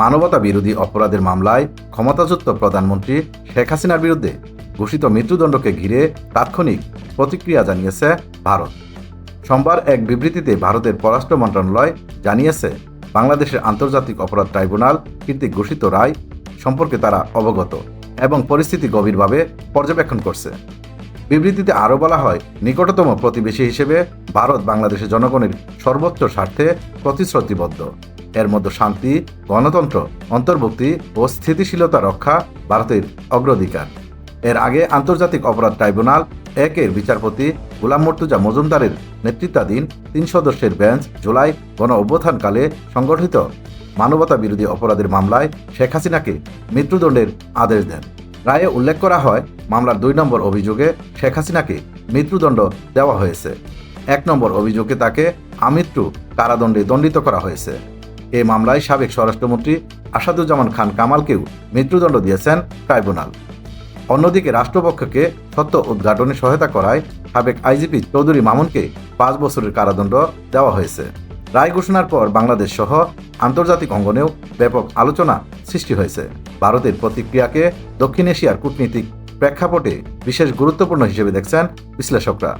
মানবতা বিরোধী অপরাধের মামলায় ক্ষমতাযুক্ত প্রধানমন্ত্রী শেখ হাসিনার বিরুদ্ধে ঘোষিত মৃত্যুদণ্ডকে ঘিরে তাৎক্ষণিক প্রতিক্রিয়া জানিয়েছে ভারত। সোমবার এক বিবৃতিতে ভারতের পররাষ্ট্র মন্ত্রণালয় জানিয়েছে, বাংলাদেশের আন্তর্জাতিক অপরাধ ট্রাইব্যুনাল কর্তৃক ঘোষিত রায় সম্পর্কে তারা অবগত এবং পরিস্থিতি গভীরভাবে পর্যবেক্ষণ করছে। বিবৃতিতে আরও বলা হয়, নিকটতম প্রতিবেশী হিসেবে ভারত বাংলাদেশের জনগণের সর্বোচ্চ স্বার্থে প্রতিশ্রুতিবদ্ধ। এর মধ্যে শান্তি, গণতন্ত্র, অন্তর্ভুক্তি ও স্থিতিশীলতা রক্ষা ভারতের অগ্রাধিকার। এর আগে আন্তর্জাতিক অপরাধ ট্রাইব্যুনাল একের বিচারপতি গোলাম মর্তুজা মজুমদারের নেতৃত্বাধীন তিন সদস্যের বেঞ্চ জুলাই গণ অভ্যুত্থানকালে সংগঠিত মানবতা বিরোধী অপরাধের মামলায় শেখ হাসিনাকে মৃত্যুদণ্ডের আদেশ দেন। রায়ে উল্লেখ করা হয়, মামলার দুই নম্বর অভিযোগে শেখ হাসিনাকে মৃত্যুদণ্ড দেওয়া হয়েছে। এক নম্বর অভিযোগে তাকে আমৃত্যু কারাদণ্ডে দণ্ডিত করা হয়েছে। এই মামলায় সাবেক স্বরাষ্ট্রমন্ত্রী আসাদুজ্জামান খান কামালকেও মৃত্যুদণ্ড দিয়েছেন ট্রাইব্যুনাল। অন্যদিকে রাষ্ট্রপক্ষকে সত্য উদ্ঘাটনে সহায়তা করায় সাবেক আইজিপি চৌধুরী মামুনকে পাঁচ বছরের কারাদণ্ড দেওয়া হয়েছে। রায় ঘোষণার পর বাংলাদেশ সহ আন্তর্জাতিক অঙ্গনেও ব্যাপক আলোচনা সৃষ্টি হয়েছে। ভারতের প্রতিক্রিয়াকে দক্ষিণ এশিয়ার কূটনীতিক প্রেক্ষাপটে বিশেষ গুরুত্বপূর্ণ হিসেবে দেখছেন বিশ্লেষকরা।